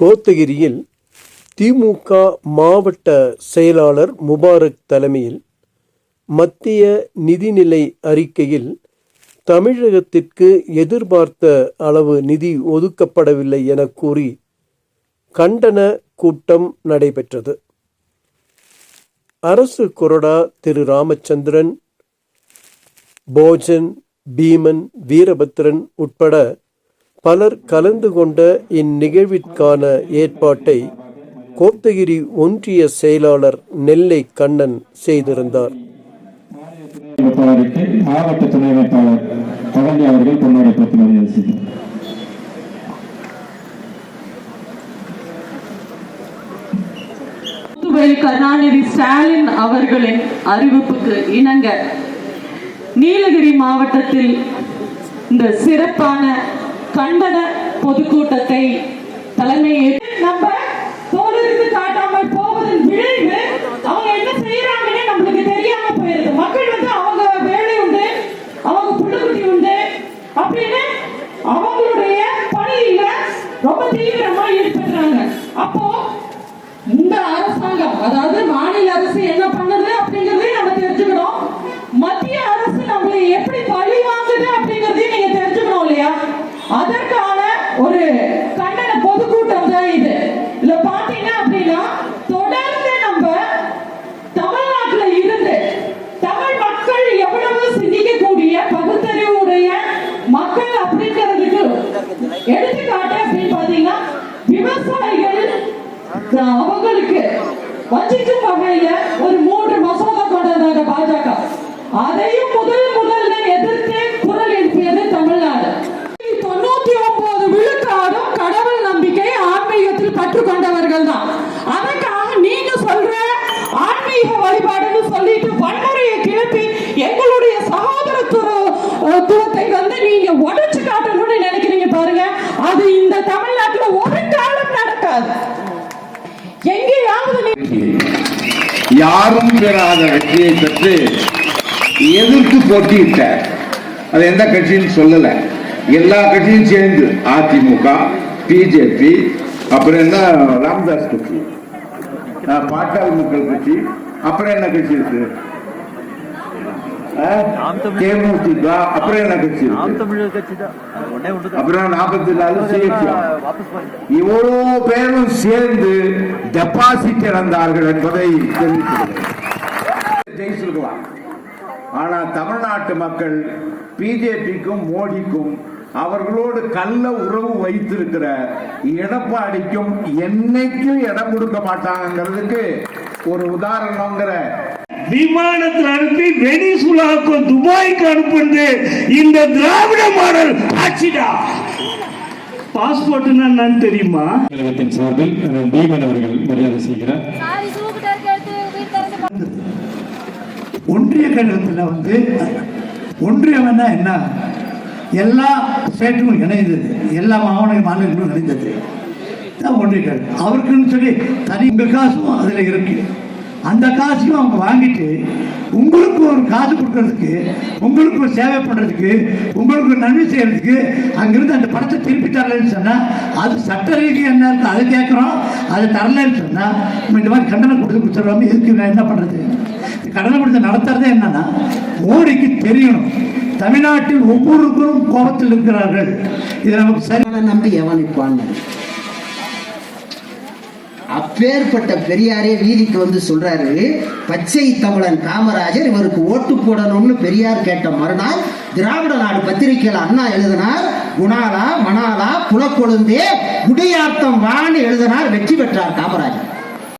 கோத்தகிரியில் திமுக மாவட்ட செயலாளர் முபாரக் தலைமையில் மத்திய நிதிநிலை அறிக்கையில் தமிழகத்திற்கு எதிர்பார்த்த அளவு நிதி ஒதுக்கப்படவில்லை என கூறி கண்டன கூட்டம் நடைபெற்றது. அரசு கொறடா திரு ராமச்சந்திரன் போஜன் பீமன் வீரபத்ரன் உட்பட பலர் கலந்து கொண்ட இந்நிகழ்விற்கான ஏற்பாட்டை கோத்தகிரி ஒன்றிய செயலாளர் நெல்லை கண்ணன் செய்திருந்தார். மாவட்ட துணை வேட்பாளர் பழனி அவர்கள் பொன்னாடை பற்றி மரியாதை செய்தார் கருணாநிதி ஸ்டாலின் அவர்களின் அறிவிப்புக்கு இணங்க நீலகிரி மாவட்டத்தில் இந்த சிறப்பான பொதுக்கூட்டத்தை தலைமை நம்ம தோலுக்கு காட்டாமல் போவதன் விளைவு அவங்க என்ன செய்யறாங்கன்னு நம்மளுக்கு தெரியாம போயிருது. மக்கள் வந்து அவங்க வேலை உண்டு அவங்க புள்ளுக்குட்டி உண்டு அப்படின்னு அவங்களுடைய பணியில ரொம்ப தீவிரமா ஈடுபடுறாங்க. அப்போ இந்த அரசாங்கம் அதாவது மாநில அரசு என்ன பண்ணுது? அவங்களுக்கு வஞ்சிக்கும் வகையில ஒரு மூன்று மசோதா கொண்டு வந்தாங்க பாஜக. அதையும் முதல் முதல்ல எதிர்த்து குரல் எழுப்பியது தமிழ்நாடு. தொண்ணூத்தி ஒன்பது விழுக்காடும் கடவுள் நம்பிக்கை ஆன்மீகத்தில் கற்றுக்கொண்டவர்கள் தான். அதற்காக நீங்க சொல்ற ஆன்மீக வழிபாடுன்னு சொல்லிட்டு வன்முறையை கிளப்பி எங்களுடைய சகோதரத்துவத்தை வந்து நீங்க உடைச்சு காட்டு நினைக்கிறீங்க பாருங்க அது இந்த தமிழ்நாட்டுல ஒரு காலம் நடக்காது எங்கேயாவது நீ யாரும் பெறாத வெற்றியை பெற்று எதிர்த்து போட்டியிட்டார் அது எந்த கட்சின்னு சொல்லல. எல்லா கட்சியும் சேர்ந்து அதிமுக பிஜேபி அப்புறம் என்ன ராம்தாஸ் கட்சி அஹ், பாட்டாளி மக்கள் கட்சி அப்புறம் என்ன கட்சி இருக்கு? தேமுதிக அப்புறம் என்ன கட்சி அப்புறம் நாற்பத்தி நாலு பேரும் சேர்ந்து டெபாசிட் இழந்தார்கள் என்பதை ஜெயிச்சிருக்கலாம் ஆனா தமிழ்நாட்டு மக்கள் பிஜேபிக்கும் மோடிக்கும் அவர்களோடு கள்ள உறவு வைத்திருக்கிற எடப்பாடிக்கும் என்னைக்கும் இடம் கொடுக்க மாட்டாங்கிறதுக்கு ஒரு உதாரணங்கிற விமானத்தில் அனுப்பி வெனிசுலாவுக்கும் துபாய்க்கு அனுப்புறது இந்த திராவிட மாடல் ஆட்சிடா. பாஸ்போர்ட்னா என்னன்னு தெரியுமா? கழகத்தின் சார்பில் பீமன் அவர்கள் மரியாதை செய்கிறார். ஒன்றிய கழகத்தில் வந்து ஒன்றியம்னா என்ன? எல்லா ஸ்டேட்டுக்கும் இணைந்தது. எல்லா மாவட்ட மாநிலங்களும் இணைந்தது. தான் ஒன்றிய கழகம். அவருக்குன்னு சொல்லி தனி காசும் அதில் இருக்கு. அந்த காசையும் அவங்க வாங்கிட்டு உங்களுக்கு ஒரு காசு கொடுக்கறதுக்கு உங்களுக்கு ஒரு சேவை பண்ணுறதுக்கு உங்களுக்கு ஒரு நன்மை செய்கிறதுக்கு அங்கிருந்து அந்த படத்தை திருப்பி தரலன்னு சொன்னால் அது சட்ட ரீதியாக என்ன இருக்கு அதை கேட்குறோம் அதை தரலன்னு சொன்னால் நம்ம இந்த மாதிரி கண்டனம் கொடுத்து கொடுத்துருவாங்க எதுக்கு என்ன பண்ணுறது கடனை கொடுத்து நடத்துறதே என்னன்னா மோடிக்கு தெரியணும். தமிழ்நாட்டில் ஒவ்வொருவரும் கோபத்தில் இருக்கிறார்கள். இது நமக்கு சரியான அவனை நம்பி எவனிப்பான் அப்பேற்பட்ட பெரியாரே வீதிக்கு வந்து சொல்றாரு பச்சை தமிழன் காமராஜர் இவருக்கு ஓட்டு போடணும்னு பெரியார் கேட்ட மறுநாள் திராவிட நாடு பத்திரிகையில் அண்ணா எழுதினார் குணாலா மணாலா குலக்கொழுந்தே குடியாத்தம் வான்னு எழுதினார் வெற்றி பெற்றார் காமராஜர்.